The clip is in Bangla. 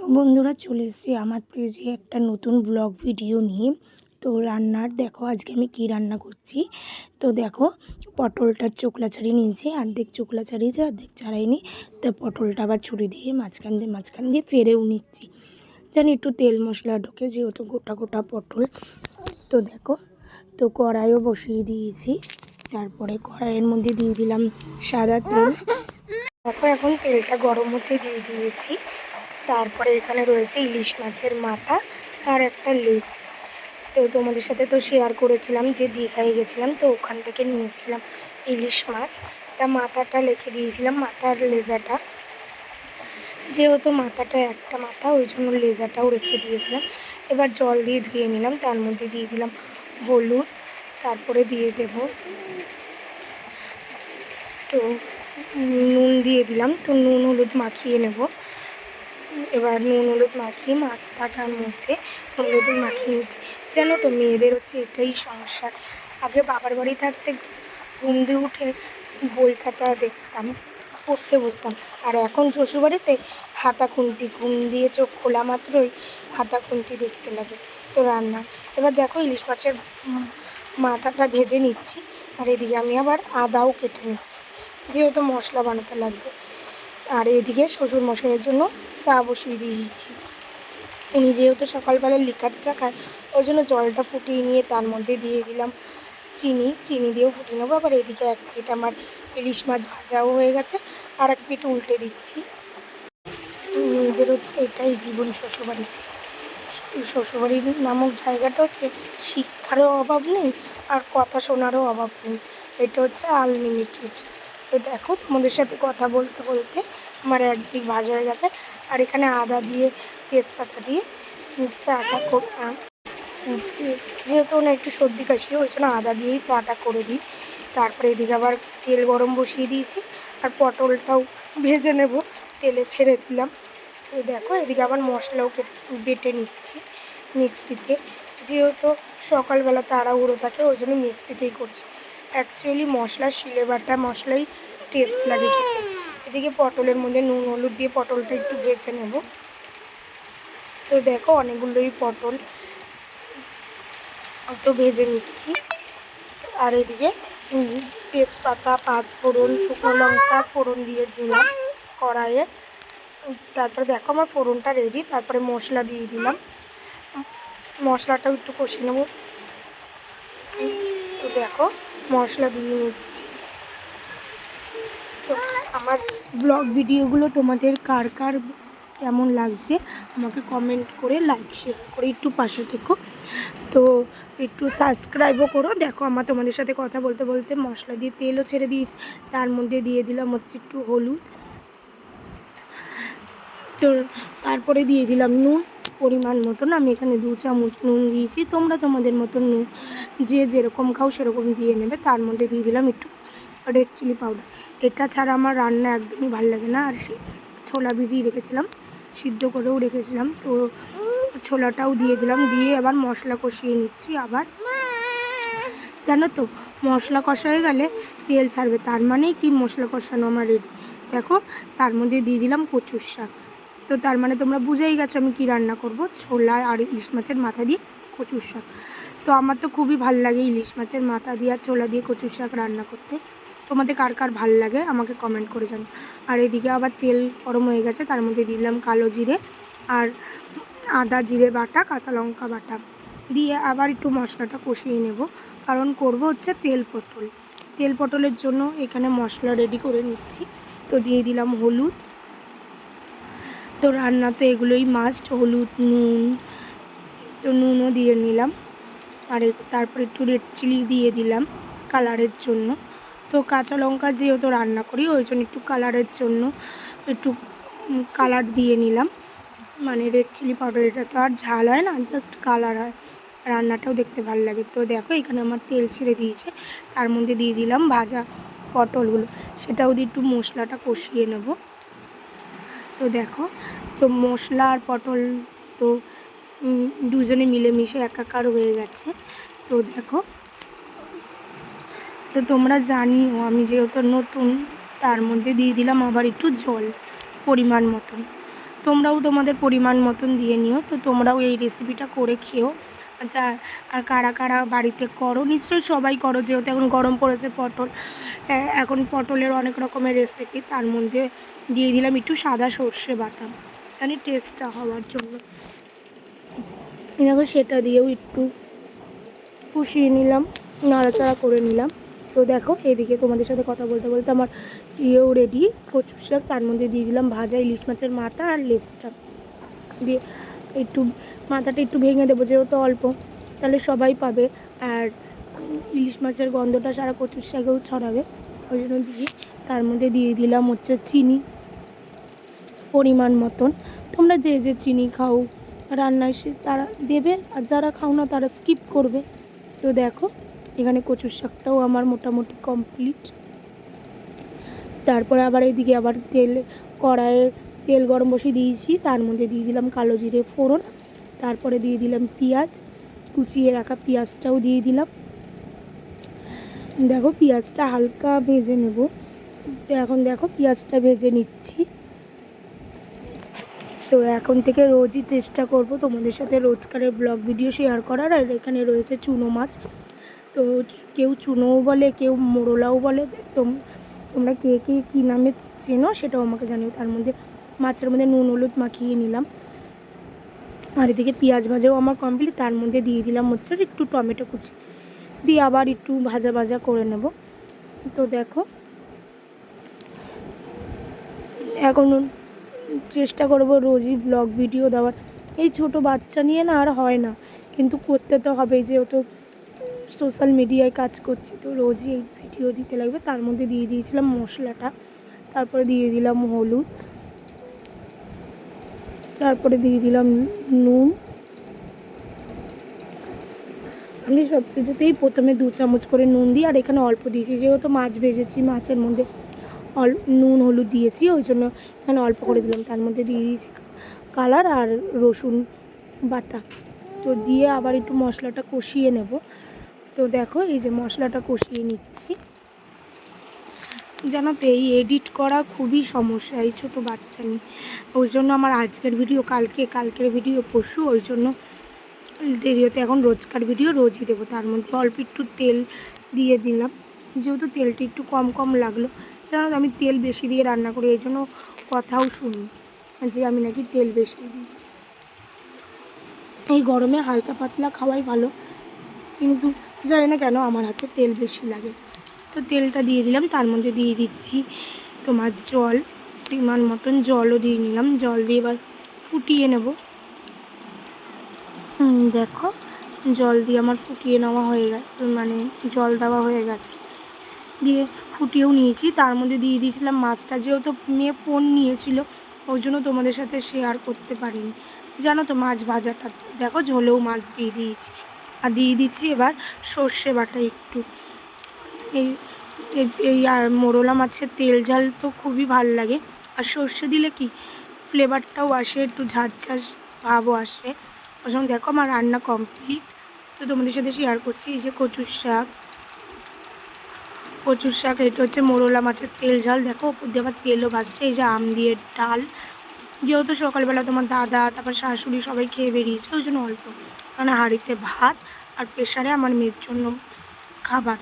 হ্যালো বন্ধুরা চলে এসেছি আমার পেজে একটা নতুন ব্লগ ভিডিও নিয়ে। তো রান্নার দেখো, আজকে আমি কি রান্না করছি? তো দেখো পটলটার চোকলা ছাড়িয়ে নিয়েছি, অর্ধেক চোকলা ছাড়িয়েছি, অর্ধেক ছাড়াইনি। তো পটলটা আবার ছুরি দিয়ে মাঝখান দিয়ে মাঝখান দিয়ে ফেরেও নিচ্ছি। জানি একটু তেল মশলা ঢোকে, যেহেতু গোটা গোটা পটল। তো দেখো, তো কড়াইও বসিয়ে দিয়েছি। তারপরে কড়াইয়ের মধ্যে দিয়ে দিলাম সাদা তেল। দেখো, এখন তেলটা গরম হতে দিয়ে দিয়েছি। তারপরে এখানে রয়েছে ইলিশ মাছের মাথা আর একটা লেজ। তো তোমাদের সাথে তো শেয়ার করেছিলাম যে দীঘায় গেছিলাম, তো ওখান থেকে নিয়েছিলাম ইলিশ মাছ। তা মাথাটা রেখে দিয়েছিলাম, মাথার লেজাটা। যেহেতু মাথাটা একটা মাথা, ওই জন্য লেজাটাও রেখে দিয়েছিলাম। এবার জল দিয়ে ধুয়ে নিলাম, তার মধ্যে দিয়ে দিলাম হলুদ, তারপরে দিয়ে দেব তো নুন দিয়ে দিলাম। তো নুন, হলুদ মাখিয়ে নেব। এবার নুন, হলুদ মাখিয়ে মাছ থাকার মধ্যে নুন হলুদ মাখিয়ে নিচ্ছি। জানো তো, মেয়েদের হচ্ছে এটাই সংসার আগে বাবার বাড়ি থাকতে ঘুম দিয়ে উঠে বই খাতা দেখতাম, পড়তে বসতাম। আর এখন শ্বশুরবাড়িতে হাতা খুন্তি, ঘুম দিয়ে চোখ খোলা মাত্রই হাতা খুন্তি দেখতে লাগে। তো রান্না, এবার দেখো ইলিশ মাছের মাথাটা ভেজে নিচ্ছি, আর এদিকে আমি আবার আদাও কেটে নিচ্ছি। যেহেতু মশলা বানাতে লাগবে, আর এদিকে শ্বশুর মশাইয়ের জন্য চা বসিয়ে দিয়েছি। উনি যেহেতু সকালবেলা লিকার চা খায় ওই জন্য জলটা ফুটিয়ে নিয়ে তার মধ্যে দিয়ে দিলাম। চিনি চিনি দিয়েও ফুটিয়ে নেব। আবার এদিকে এক প্লেট আমার ইলিশ মাছ ভাজাও হয়ে গেছে। আর এক প্লেট উল্টে দিচ্ছি। মেয়েদের হচ্ছে এটাই জীবন শ্বশুরবাড়িতে। শ্বশুরবাড়ির নামক জায়গাটা হচ্ছে শিক্ষারও অভাব নেই আর কথা শোনারও অভাব নেই। এটা হচ্ছে আনলিমিটেড তো দেখো তোমাদের সাথে কথা বলতে বলতে আমার একদিক ভাজা হয়ে গেছে। আর এখানে আদা দিয়ে, তেজপাতা দিয়ে চাটা যেহেতু ওনার একটু সর্দি কাশি ওই জন্য আদা দিয়েই চাটা করে দিই। তারপরে এদিকে আবার তেল গরম বসিয়ে দিয়েছি আর পটলটাও ভেজে নেব, তেলে ছেড়ে দিলাম। তো দেখো এদিকে আবার মশলাও বেটে নিচ্ছি মিক্সিতে। যেহেতু সকালবেলা তাড়াহুড়ো থাকে, ওই জন্য মিক্সিতেই করছি। অ্যাকচুয়ালি মশলা শিলে বাটা মশলাই টেস্ট লাগে এদিকে পটলের মধ্যে নুন, হলুদ দিয়ে পটলটা একটু ভেজে নেব। তো দেখো অনেকগুলোই পটল তো ভেজে নিচ্ছি। আর এদিকে তেজপাতা পাঁচ ফোড়ন শুকনো লঙ্কা, ফোড়ন দিয়ে দিলাম কড়াইয়ে। তারপরে দেখো আমার ফোড়নটা রেডি তারপরে মশলা দিয়ে দিলাম। মশলাটাও একটু কষিয়ে নেব। তো দেখো মশলা দিয়ে নিচ্ছি। আমার ব্লগ ভিডিওগুলো তোমাদের কার কার কেমন লাগছে, আমাকে কমেন্ট করে লাইক শেয়ার করে একটু পাশে থেকো। তো একটু সাবস্ক্রাইবও করো। দেখো আমার তোমাদের সাথে কথা বলতে বলতে মশলা দিয়ে তেলও ছেড়ে দিয়েছি, তার মধ্যে দিয়ে দিলাম হচ্ছে একটু হলুদ। তো তারপরে দিয়ে দিলাম নুন, পরিমাণ মতন। আমি এখানে দু চামচ নুন দিয়েছি, তোমরা তোমাদের মতন নুন, যে যেরকম খাও সেরকম দিয়ে নেবে। তার মধ্যে দিয়ে দিলাম একটু রেড চিলি পাউডার এটা ছাড়া আমার রান্না একদমই ভালো লাগে না। আর ছোলা ভিজিয়ে রেখেছিলাম, সিদ্ধ করেও রেখেছিলাম। তো ছোলাটাও দিয়ে দিলাম, দিয়ে আবার মশলা কষিয়ে নিচ্ছি আবার। জানো তো, মশলা কষা হয়ে গেলে তেল ছাড়বে, তার মানেই কি মশলা কষানো আমার রেডি দেখো, তার মধ্যে দিয়ে দিলাম কচুর শাক। তো তার মানে তোমরা বুঝেই গেছো আমি কি রান্না করব, ছোলা আর ইলিশ মাছের মাথা দিয়ে কচুর শাক। তো আমার তো খুবই ভালো লাগে ইলিশ মাছের মাথা দিয়ে আর ছোলা দিয়ে কচুর শাক রান্না করতে। তোমাদের কার কার ভালো লাগে আমাকে কমেন্ট করে জানো। আর এদিকে আবার তেল গরম হয়ে গেছে, তার মধ্যে দিলাম কালো জিরে আর আদা জিরে বাটা, কাঁচা লঙ্কা বাটা। দিয়ে আবার একটু মশলাটা কষিয়ে নেব, কারণ করব হচ্ছে তেল পটল। তেল পটলের জন্য এখানে মশলা রেডি করে নিচ্ছি। তো দিয়ে দিলাম হলুদ। তো রান্না তো এগুলোই মাস্ট হলুদ, নুন, তো নুনও দিয়ে নিলাম। আর তারপর একটু রেড চিলি দিয়ে দিলাম কালারের জন্য। তো কাঁচা লঙ্কা যেহেতু রান্না করি, ওই জন্য একটু কালারের জন্য একটু কালার দিয়ে নিলাম। মানে রেড চিলি পাউডার এটা তো আর ঝাল হয় না জাস্ট কালার হয়। রান্নাটাও দেখতে ভালো লাগে। তো দেখো, এখানে আমার তেল ছেড়ে দিয়েছে। তার মধ্যে দিয়ে দিলাম ভাজা পটলগুলো। সেটাও দিয়ে একটু মশলাটা কষিয়ে নেব। তো দেখো, তো মশলা আর পটল তো দুজনে মিলেমিশে একাকার হয়ে গেছে। তো দেখো তো তোমরা জানিও, আমি যেহেতু নতুন, তার মধ্যে দিয়ে দিলাম আবার একটু জল পরিমাণ মতন। তোমরাও তোমাদের পরিমাণ মতন দিয়ে নিও, তো তোমরাও এই রেসিপিটা করে খেও। আচ্ছা আর কারা কারা বাড়িতে করো? নিশ্চয়ই সবাই করো, যেহেতু এখন গরম পড়েছে পটল। এখন পটলের অনেক রকমের রেসিপি তার মধ্যে দিয়ে দিলাম একটু সাদা সর্ষে বাটা। মানে টেস্টটা হওয়ার জন্য। দেখো, সেটা দিয়েও একটু কষিয়ে নিলাম, নাড়াচাড়া করে নিলাম। তো দেখো, এদিকে তোমাদের সাথে কথা বলতে বলতে আমার ইয়েও রেডি কচু শাক, তার মধ্যে দিয়ে দিলাম ভাজা ইলিশ মাছের মাথা আর লেসটা। দিয়ে একটু মাথাটা একটু ভেঙে দেবো, যেহেতু অল্প। তাহলে সবাই পাবে। আর ইলিশ মাছের গন্ধটা সারা কচুর শাকেও ছড়াবে। ওই জন্য দিয়ে তার মধ্যে দিয়ে দিলাম হচ্ছে চিনি, পরিমাণ মতন। তোমরা যে যে চিনি খাও, রান্নায় সে তারা দেবে, আর যারা খাও না তারা স্কিপ করবে। তো দেখো এখানে কচুর শাকটাও আমার মোটামুটি কমপ্লিট তারপরে আবার এদিকে আবার তেল, কড়াইয়ে তেল গরম বসিয়ে দিয়েছি, তার মধ্যে দিয়ে দিলাম কালো জিরে ফোড়ন, তারপরে দিয়ে দিলাম পেঁয়াজ, কুচিয়ে রাখা পেঁয়াজটাও দিয়ে দিলাম। দেখো পেঁয়াজটা হালকা ভেজে নেব। তো এখন দেখো পেঁয়াজটা ভেজে নিচ্ছি। তো এখন থেকে রোজই চেষ্টা করব তোমাদের সাথে রোজকারের ব্লগ ভিডিও শেয়ার করার, আর এখানে রয়েছে চুনো মাছ। তো কেউ চুনোও বলে, কেউ মোরলাও বলে। তোম- তোমরা কে কে কী নামে চেনো সেটাও আমাকে জানিও। তার মধ্যে মাছের মধ্যে নুন, হলুদ মাখিয়ে নিলাম। আর এদিকে পেঁয়াজ ভাজাও আমার কমপ্লিট তার মধ্যে দিয়ে দিলাম হচ্ছে একটু টমেটো কুচি। দিয়ে আবার একটু ভাজা ভাজা করে নেব। তো দেখো, এখন চেষ্টা করব রোজই ব্লগ ভিডিও দেওয়ার। এই ছোট বাচ্চা নিয়ে না আর হয় না। কিন্তু করতে তো হবেই, যেহেতু সোশ্যাল মিডিয়ায় কাজ করছি, তো রোজই এই ভিডিও দিতে লাগবে। তার মধ্যে দিয়ে দিয়েছিলাম মশলাটা, তারপরে দিয়ে দিলাম হলুদ, তারপরে দিয়ে দিলাম নুন। আমি সব কিছুতেই প্রথমে দু চামচ করে নুন দিই, আর এখানে অল্প দিয়েছি, যেহেতু মাছ ভেজেছি, মাছের মধ্যে অল, নুন, হলুদ দিয়েছি, ওই জন্য এখানে অল্প করে দিলাম। তার মধ্যে দিয়ে দিয়েছি কালার আর রসুন বাটা। তো দিয়ে আবার একটু মশলাটা কষিয়ে নেব। তো দেখো, এই যে মশলাটা কষিয়ে নিচ্ছি। জানো তো, এই এডিট করা খুবই সমস্যা এই ছোটো বাচ্চা নিয়ে। ওই জন্য আমার আজকের ভিডিও কালকে, কালকের ভিডিও পরশু ওই জন্য হতে এখন রোজকার ভিডিও রোজই দেবো। তার মধ্যে অল্প একটু তেল দিয়ে দিলাম। যেহেতু তেলটি একটু কম কম লাগল, জানো আমি তেল বেশি দিয়ে রান্না করি, এই জন্য কথাও শুনি যে আমি নাকি তেল বেশি দিই। এই গরমে হালকা পাতলা খাওয়াই ভালো, কিন্তু জানি না কেন, আমার হাতে তেল বেশি লাগে। তো তেলটা দিয়ে দিলাম, তার মধ্যে দিয়ে দিচ্ছি তোমার জল, পরিমাণ মতন জলও দিয়ে নিলাম। জল দিয়ে এবার ফুটিয়ে নেব। দেখো, জল দিয়ে আমার ফুটিয়ে নেওয়া হয়ে গেছে মানে জল দেওয়া হয়ে গেছে। দিয়ে ফুটিয়েও নিয়েছি, তার মধ্যে দিয়ে দিয়েছিলাম মাছটা, যেহেতু মেয়ে ফোন নিয়েছিল, ওই জন্য তোমাদের সাথে শেয়ার করতে পারিনি। জানো তো মাছ ভাজাটা, দেখো ঝোলেও মাছ দিয়ে দিয়েছি। আর দিয়ে দিচ্ছি এবার সর্ষে বাটা একটু। এই, এই- মোরলা মাছের তেল ঝাল তো খুবই ভালো লাগে। আর সর্ষে দিলে কি, ফ্লেভারটাও আসে, একটু ঝাঁঝ ঝাঁঝ ভাবও আসে। ওই দেখো আমার রান্না কমপ্লিট। তো তোমাদের সাথে শেয়ার করছি, এই যে কচুর শাক। কচুর শাক, এটা হচ্ছে মোরলা মাছের তেল ঝাল। দেখো, ওপর দিয়ে আবার তেলও ভাজছে এই যে আম দিয়ে ডাল। যেহেতু সকালবেলা তোমার দাদা, তারপর শাশুড়ি সবাই খেয়ে বেরিয়েছে, ওই জন্য অল্প। মানে হাঁড়িতে ভাত আর প্রেশারে আমার মেয়ের জন্য খাবার।